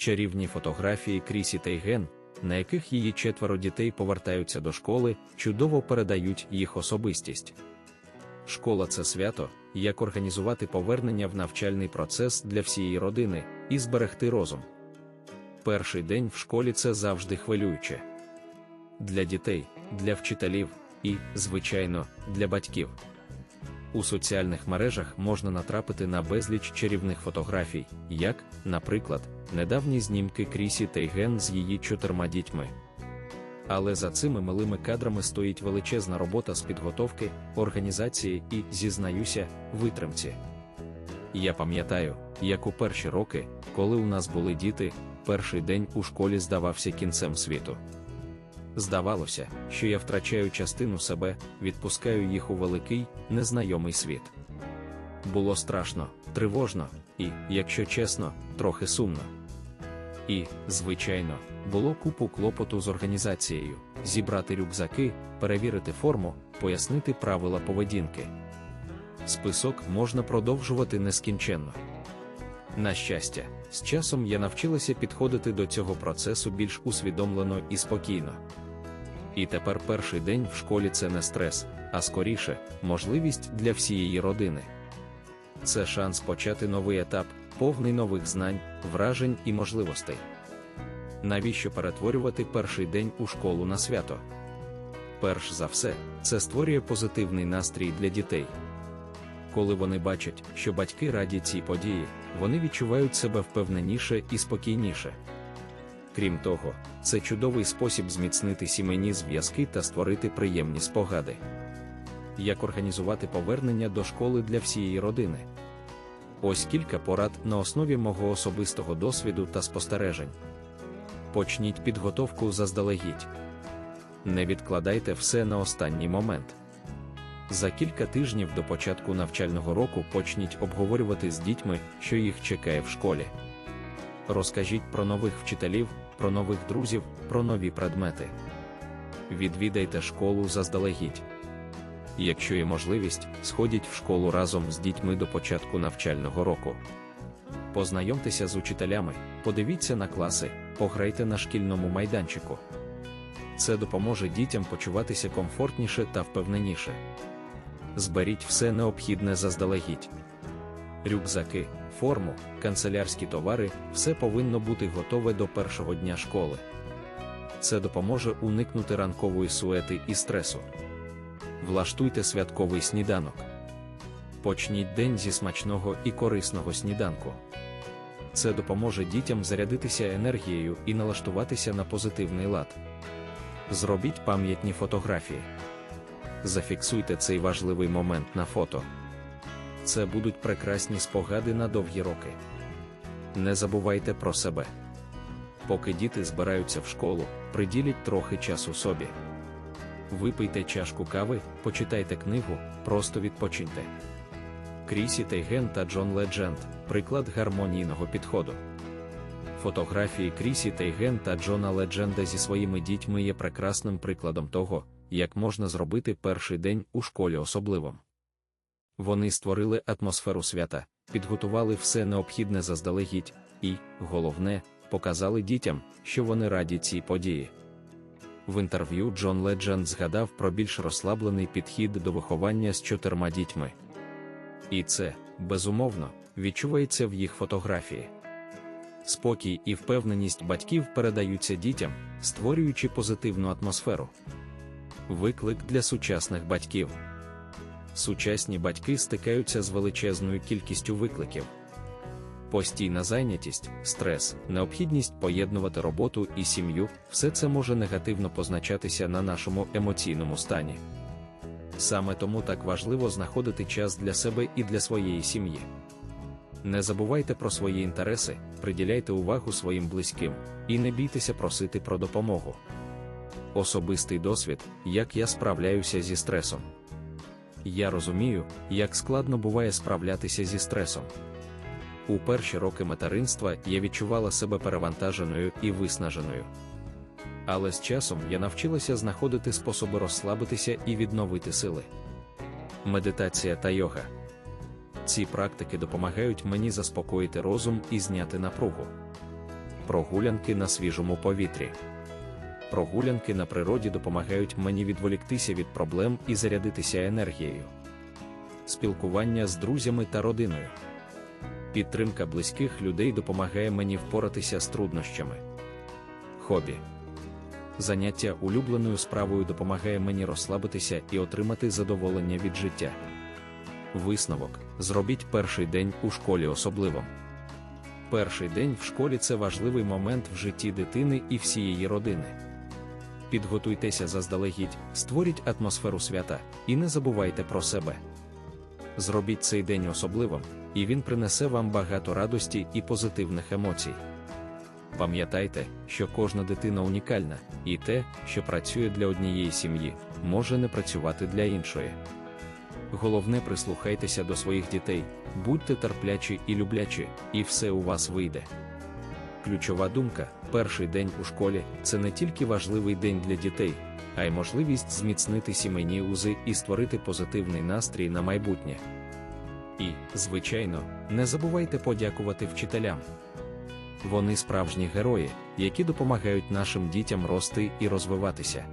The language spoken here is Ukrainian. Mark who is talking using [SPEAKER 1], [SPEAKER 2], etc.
[SPEAKER 1] чарівні фотографії Крісі Тейген, на яких її четверо дітей повертаються до школи, чудово передають їх особистість. Школа це свято, як організувати повернення в навчальний процес для всієї родини і зберегти розум. Перший день в школі це завжди хвилююче для дітей, для вчителів і, звичайно, для батьків. У соціальних мережах можна натрапити на безліч чарівних фотографій, як, наприклад, недавні знімки Крісі Тейген з її чотирма дітьми. Але за цими милими кадрами стоїть величезна робота з підготовки, організації і, зізнаюся, витримці. Я пам'ятаю, як у перші роки, коли у нас були діти, перший день у школі здавався кінцем світу. Здавалося, що я втрачаю частину себе, відпускаю їх у великий, незнайомий світ. Було страшно, тривожно і, якщо чесно, трохи сумно. І, звичайно, було купу клопоту з організацією, зібрати рюкзаки, перевірити форму, пояснити правила поведінки. Список можна продовжувати нескінченно. На щастя, з часом я навчилася підходити до цього процесу більш усвідомлено і спокійно. І тепер перший день в школі це не стрес, а скоріше, можливість для всієї родини. Це шанс почати новий етап, повний нових знань, вражень і можливостей. Навіщо перетворювати перший день у школу на свято? Перш за все, це створює позитивний настрій для дітей. Коли вони бачать, що батьки раді цій події, вони відчувають себе впевненіше і спокійніше. Крім того, це чудовий спосіб зміцнити сімейні зв'язки та створити приємні спогади. Як організувати повернення до школи для всієї родини? Ось кілька порад на основі мого особистого досвіду та спостережень. Почніть підготовку заздалегідь. Не відкладайте все на останній момент. За кілька тижнів до початку навчального року почніть обговорювати з дітьми, що їх чекає в школі. Розкажіть про нових вчителів, про нових друзів, про нові предмети. Відвідайте школу заздалегідь. Якщо є можливість, сходіть в школу разом з дітьми до початку навчального року. Познайомтеся з учителями, подивіться на класи, пограйте на шкільному майданчику. Це допоможе дітям почуватися комфортніше та впевненіше. Зберіть все необхідне заздалегідь. Рюкзаки, форму, канцелярські товари все повинно бути готове до першого дня школи. Це допоможе уникнути ранкової суети і стресу. Влаштуйте святковий сніданок. Почніть день зі смачного і корисного сніданку. Це допоможе дітям зарядитися енергією і налаштуватися на позитивний лад. Зробіть пам'ятні фотографії. Зафіксуйте цей важливий момент на фото. Це будуть прекрасні спогади на довгі роки. Не забувайте про себе. Поки діти збираються в школу, приділіть трохи часу собі. Випийте чашку кави, почитайте книгу, просто відпочиньте. Крісі Тейген та Джон Ледженд приклад гармонійного підходу. Фотографії Крісі Тейген та Джона Ледженда зі своїми дітьми є прекрасним прикладом того, як можна зробити перший день у школі особливим. Вони створили атмосферу свята, підготували все необхідне заздалегідь, і, головне, показали дітям, що вони раді цій події. В інтерв'ю Джон Ледженд згадав про більш розслаблений підхід до виховання з чотирма дітьми. І це, безумовно, відчувається в їх фотографії. Спокій і впевненість батьків передаються дітям, створюючи позитивну атмосферу. Виклик для сучасних батьків. Сучасні батьки стикаються з величезною кількістю викликів. Постійна зайнятість, стрес, необхідність поєднувати роботу і сім'ю все це може негативно позначатися на нашому емоційному стані. Саме тому так важливо знаходити час для себе і для своєї сім'ї. Не забувайте про свої інтереси, приділяйте увагу своїм близьким і не бійтеся просити про допомогу. Особистий досвід, як я справляюся зі стресом. Я розумію, як складно буває справлятися зі стресом. У перші роки материнства я відчувала себе перевантаженою і виснаженою. Але з часом я навчилася знаходити способи розслабитися і відновити сили. Медитація та йога. Ці практики допомагають мені заспокоїти розум і зняти напругу. прогулянки на свіжому повітрі. Прогулянки на природі допомагають мені відволіктися від проблем і зарядитися енергією. Спілкування з друзями та родиною. Підтримка близьких людей допомагає мені впоратися з труднощами. Хобі. Заняття улюбленою справою допомагає мені розслабитися і отримати задоволення від життя. Висновок: зробіть перший день у школі особливим. Перший день в школі це важливий момент в житті дитини і всієї родини. Підготуйтеся заздалегідь, створіть атмосферу свята і не забувайте про себе. Зробіть цей день особливим, і він принесе вам багато радості і позитивних емоцій. Пам'ятайте, що кожна дитина унікальна, і те, що працює для однієї сім'ї, може не працювати для іншої. Головне прислухайтеся до своїх дітей, будьте терплячі і люблячі, і все у вас вийде. Ключова думка: перший день у школі це не тільки важливий день для дітей, а й можливість зміцнити сімейні узи і створити позитивний настрій на майбутнє. І, звичайно, не забувайте подякувати вчителям. Вони справжні герої, які допомагають нашим дітям рости і розвиватися.